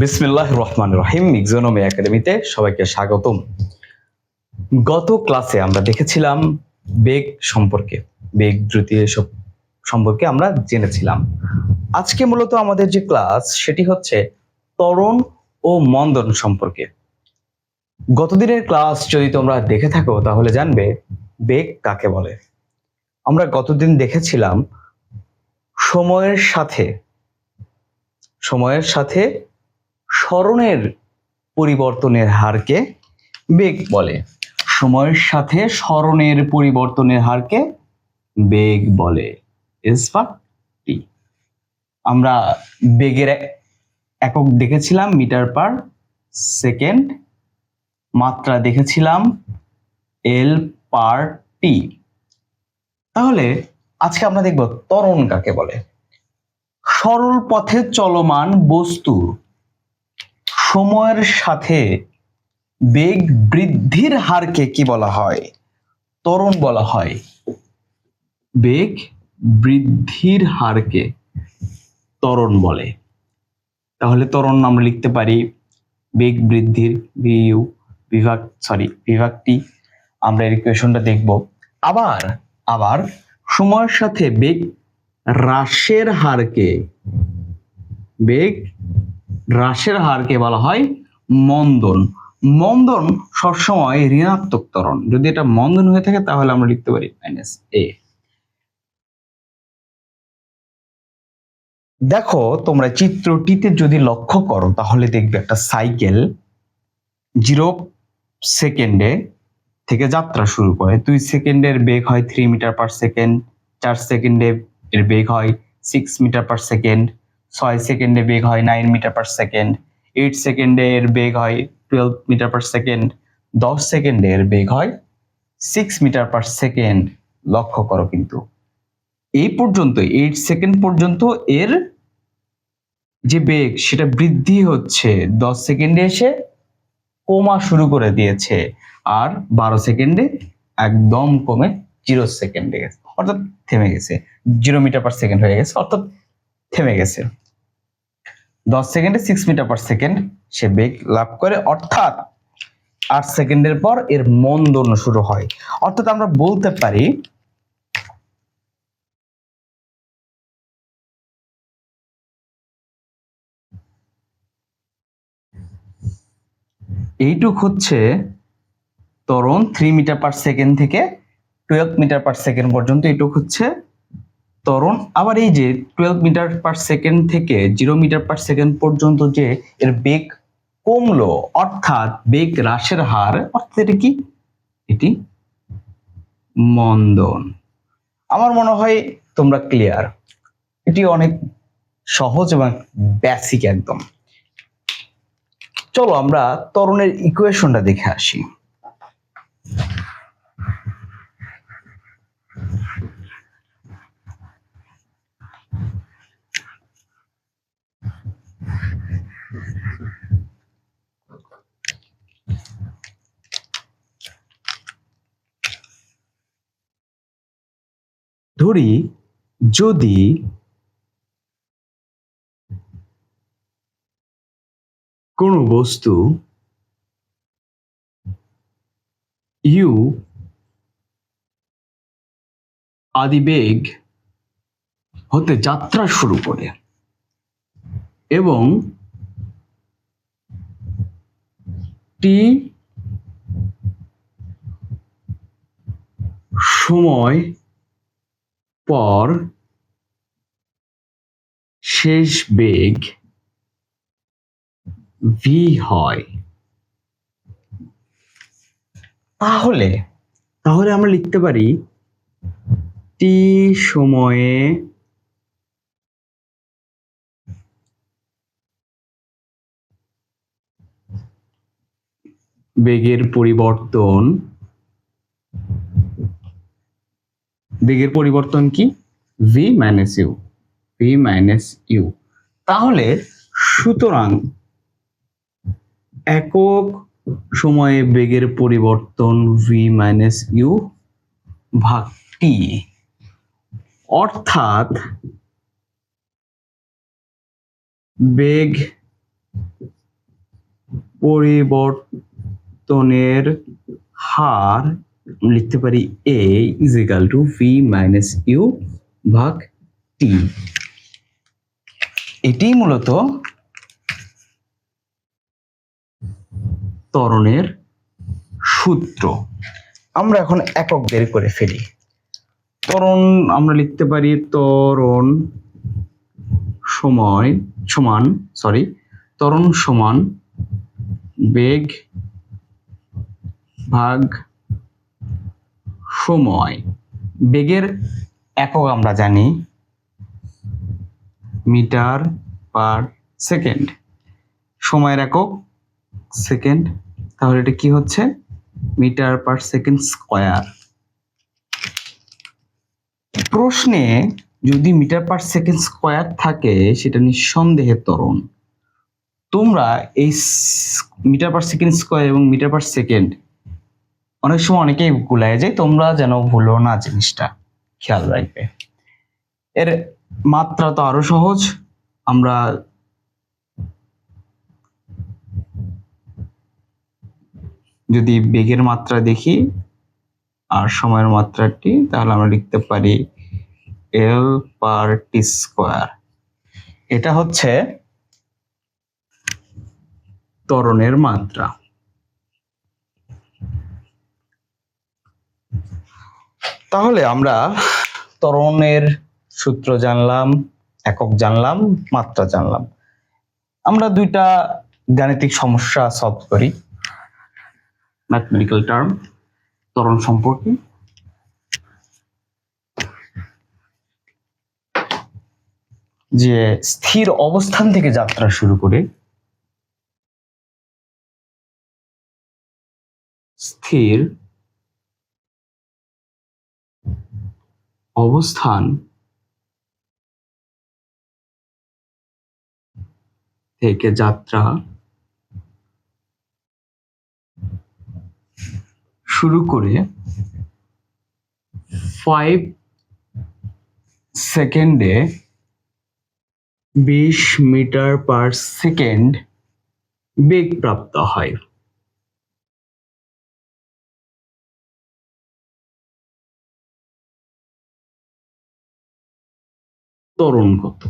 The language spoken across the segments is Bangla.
বিসমিল্লাহ রহমান রহিম ইকজোনমি একাডেমিতে সবাইকে স্বাগতম। গত ক্লাসে আমরা দেখেছিলাম বেগ সম্পর্কে, বেগ দ্রুতি এসব সম্পর্কে আমরা জেনেছিলাম। আজকে মূলত আমাদের যে ক্লাস সেটি হচ্ছে ত্বরণ ও মন্দন সম্পর্কে। গতদিনের ক্লাস যদি তোমরা দেখে থাকো, তাহলে জানবে বেগ কাকে বলে। আমরা গতদিন দেখেছিলাম সময়ের সাথে সময়ের সাথে স্মরণের পরিবর্তনের হারকে বেগ বলে। সময়ের সাথে স্মরণের পরিবর্তনের হারকে বেগ বলে। টি। আমরা বেগের এক- একক দেখেছিলাম, মিটার পার সেকেন্ড। মাত্রা দেখেছিলাম, এল পার টি। তাহলে আজকে আমরা দেখব ত্বরণ কাকে বলে। সরল পথে চলমান বস্তুর সময়ের সাথে বেগ বৃদ্ধির হারকে কি বলা হয়? ত্বরণ বলা হয়। বেগ বৃদ্ধির হারকে ত্বরণ বলে। তাহলে ত্বরণ আমরা লিখতে পারি বেগ বৃদ্ধির ভিউ বিভাগ সরি বিভাগটি আমরা এর ইকুয়েশনটা দেখব। আবার আবার সময়ের সাথে বেগ হ্রাসের হারকে বেগ হ্রাসের হারকে বলা হয় মন্দন। মন্দন সবসময় ঋণাত্মক ত্বরণ। যদি এটা মন্দন হয়ে থাকে, তাহলে আমরা লিখতে পারি মাইনাস এ দেখো, তোমরা চিত্রটিতে যদি লক্ষ্য করো, তাহলে দেখবে একটা সাইকেল জিরো সেকেন্ডে থেকে যাত্রা শুরু করে। দুই সেকেন্ডের বেগ হয় থ্রি মিটার পার সেকেন্ড চার সেকেন্ডে এর বেগ হয় সিক্স মিটার পার সেকেন্ড ছয় সেকেন্ডে বেগ হয় nine metre per second, eight সেকেন্ডে এর বেগ হয় টুয়েলভ মিটার পার সেকেন্ড, দশ সেকেন্ডে এর বেগ হয় সিক্স মিটার পার সেকেন্ড। লক্ষ্য করো কিন্তু, এই পর্যন্ত, এইট সেকেন্ড পর্যন্ত এর যে বেগ, সেটা বৃদ্ধি হচ্ছে। দশ সেকেন্ডে এসে কমা শুরু করে দিয়েছে আর বারো সেকেন্ডে একদম কমে জিরো সেকেন্ডে গেছে, অর্থাৎ থেমে গেছে, জিরো মিটার পার সেকেন্ড হয়ে গেছে, অর্থাৎ থেমে গেছে। দশ সেকেন্ডে সিক্স মিটার পার সেকেন্ড সে বেগ লাভ করে, অর্থাৎ আট সেকেন্ডের পর এর মন মন্দন শুরু হয়। অর্থাৎ আমরা বলতে পারি, এইটুক হচ্ছে ত্বরণ থ্রি মিটার পার সেকেন্ড থেকে টুয়েলভ মিটার পার সেকেন্ড পর্যন্ত, এইটুক হচ্ছে ত্বরণ। আবার এই যে টুয়েলভ মিটার পার সেকেন্ড থেকে জিরো মিটার পার সেকেন্ড পর্যন্ত যে এর বেগ কমলো, অর্থাৎ বেগ হ্রাসের হার, অর্থাৎ এটা কি? এটি মন্দন। আমার মনে হয় তোমরা ক্লিয়ার এটি অনেক সহজ এবং বেসিক একদম। চলো আমরা ত্বরণের ইকুয়েশনটা দেখে আসি। ধরি যদি কোনো বস্তু ইউ আদিবেগ হতে যাত্রা শুরু করে এবং টি সময় পর শেষ বেগ ভি হয়। তাহলে? তাহলে আমরা লিখতে পারি টি সময়ে বেগের পরিবর্তন বেগের পরিবর্তন কি? V minus U V minus U তাহলে সুতরাং একক সময়ে বেগের পরিবর্তন ভি মাইনাস ইউ ভাগ টি অর্থাৎ বেগ পরিবর্তনের হার লিখতে পারি A is equal to V minus U ভাগ টি এটি মূলত ত্বরণের সূত্র। আমরা এখন একক বের করে ফেলি। ত্বরণ, আমরা লিখতে পারি ত্বরণ সময়, সমান সরি ত্বরণ সমান বেগ ভাগ সময়। বেগের একক আমরা জানি মিটার পার সেকেন্ড। সময়ের একক সেকেন্ড, তাহলে এটা কি হচ্ছে? Metre per second square. প্রশ্নে যদি মিটার পার সেকেন্ড স্কোয়ার থাকে, সেটা নিঃসন্দেহে ত্বরণ তোমরা এই মিটার পার সেকেন্ড স্কোয়ার এবং মিটার পার সেকেন্ড অনেক সময় অনেকেই গুলায় যায় তোমরা যেন ভুলো না জিনিসটা। খেয়াল রাখবে। এর মাত্রা তো আরও সহজ। আমরা যদি বেগের মাত্রা দেখি আর সময়ের মাত্রাটি তাহলে আমরা লিখতে পারি এল পার টি স্কোয়ার এটা হচ্ছে ত্বরণের মাত্রা। তাহলে আমরা ত্বরণের সূত্র জানলাম, একক জানলাম, মাত্রা জানলাম। আমরা দুইটা গাণিতিক সমস্যা সলভ করি। ম্যাথমেটিক্যাল টার্ম ত্বরণ সম্পর্কে। যে স্থির অবস্থান থেকে যাত্রা শুরু করে, স্থির অবস্থান থেকে যাত্রা শুরু করে ফাইভ সেকেন্ডে বিশ মিটার পার সেকেন্ড বেগ প্রাপ্ত হয়। ত্বরণ কত?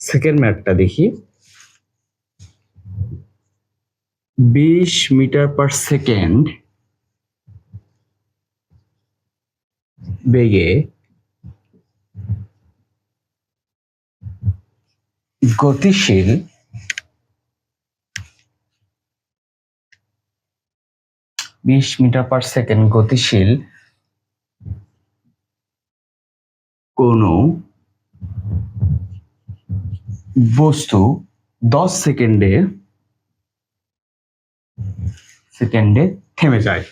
সেকেন্ড ম্যাপটা দেখি। বিশ মিটার পার সেকেন্ড বেগে গতিশীল বিশ মিটার পার সেকেন্ড গতিশীল কোনো বস্তু দশ সেকেন্ডে সেকেন্ডে থেমে যায়।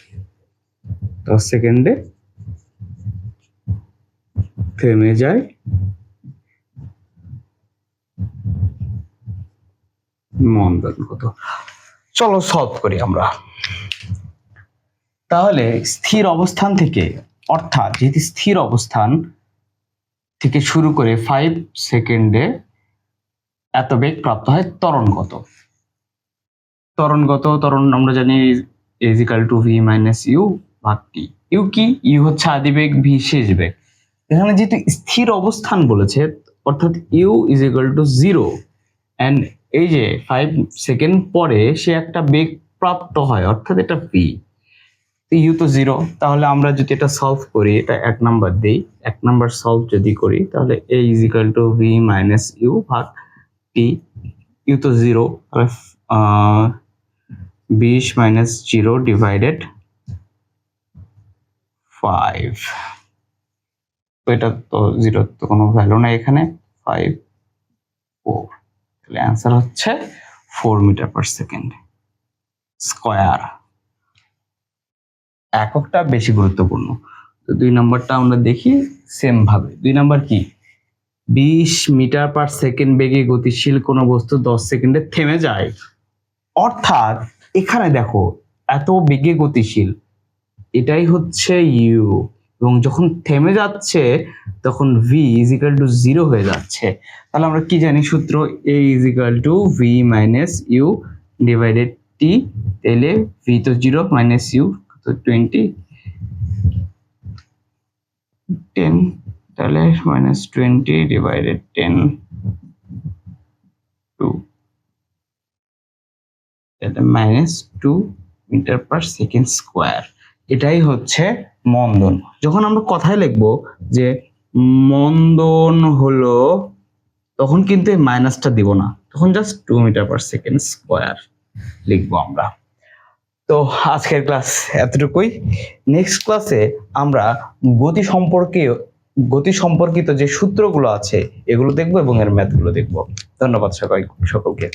দশ সেকেন্ডে থেমে যায়। মন্দন কত। চলো সলভ করি আমরা। তাহলে স্থির অবস্থান থেকে, অর্থাৎ যেহেতু স্থির অবস্থান থেকে শুরু করে ফাইভ সেকেন্ডে এত বেগ প্রাপ্ত হয় তরণগত তরণগত তরণ আমরা জানি is equal to V minus U ভাগ টি ইউ কি? ইউ হচ্ছে আদিবেগ ভি শেষ বেগ। এখানে যেহেতু স্থির অবস্থান বলেছে, অর্থাৎ U is equal to zero and এই যে ফাইভ সেকেন্ড পরে সে একটা বেগ প্রাপ্ত হয়, অর্থাৎ এটা ইউ তো জিরো তাহলে আমরা যদি এটা সলভ করি, এটা এক নাম্বার দিই, এক নাম্বার সলভ যদি করি, তাহলে A is equal to V minus U ভাগ টি ইউ তো জিরো বিশ মাইনাস জিরো ডিভাইডেড ফাইভ তো এটা তো জিরোর তো কোনো ভ্যালু নাই এখানে ফাইভ ফোর তাহলে অ্যান্সার হচ্ছে four metre per second square এককটা বেশি গুরুত্বপূর্ণ। তো দুই নম্বরটা আমরা দেখি সেম ভাবে। দুই নম্বর কি? বিশ মিটার পার সেকেন্ড বেগে গতিশীল কোনো বস্তু দশ সেকেন্ডে থেমে যায়। অর্থাৎ এখানে দেখো, এত বেগে গতিশীল, এটাই হচ্ছে ইউ এবং যখন থেমে যাচ্ছে, তখন V is equal to zero হয়ে যাচ্ছে। তাহলে আমরা কি জানি সূত্র? A is equal to V minus U divided T তাহলে ভি তো জিরো মাইনাস ইউ তো টোয়েন্টি টেন তাহলে minus twenty divided ten two minus two metre per second square এটাই হচ্ছে মন্দন। যখন আমরা কথায় লিখব যে মন্দন হলো, তখন কিন্তু এই মাইনাসটা দিব না। তখন just two metre per second square লিখব আমরা। তো আজকের ক্লাস এতটুকুই। নেক্সট ক্লাসে আমরা গতি সম্পর্কে গতি সম্পর্কিত যে সূত্রগুলো আছে, এগুলো দেখব এবং এর ম্যাথগুলো দেখব। ধন্যবাদ সবাই সকলকে।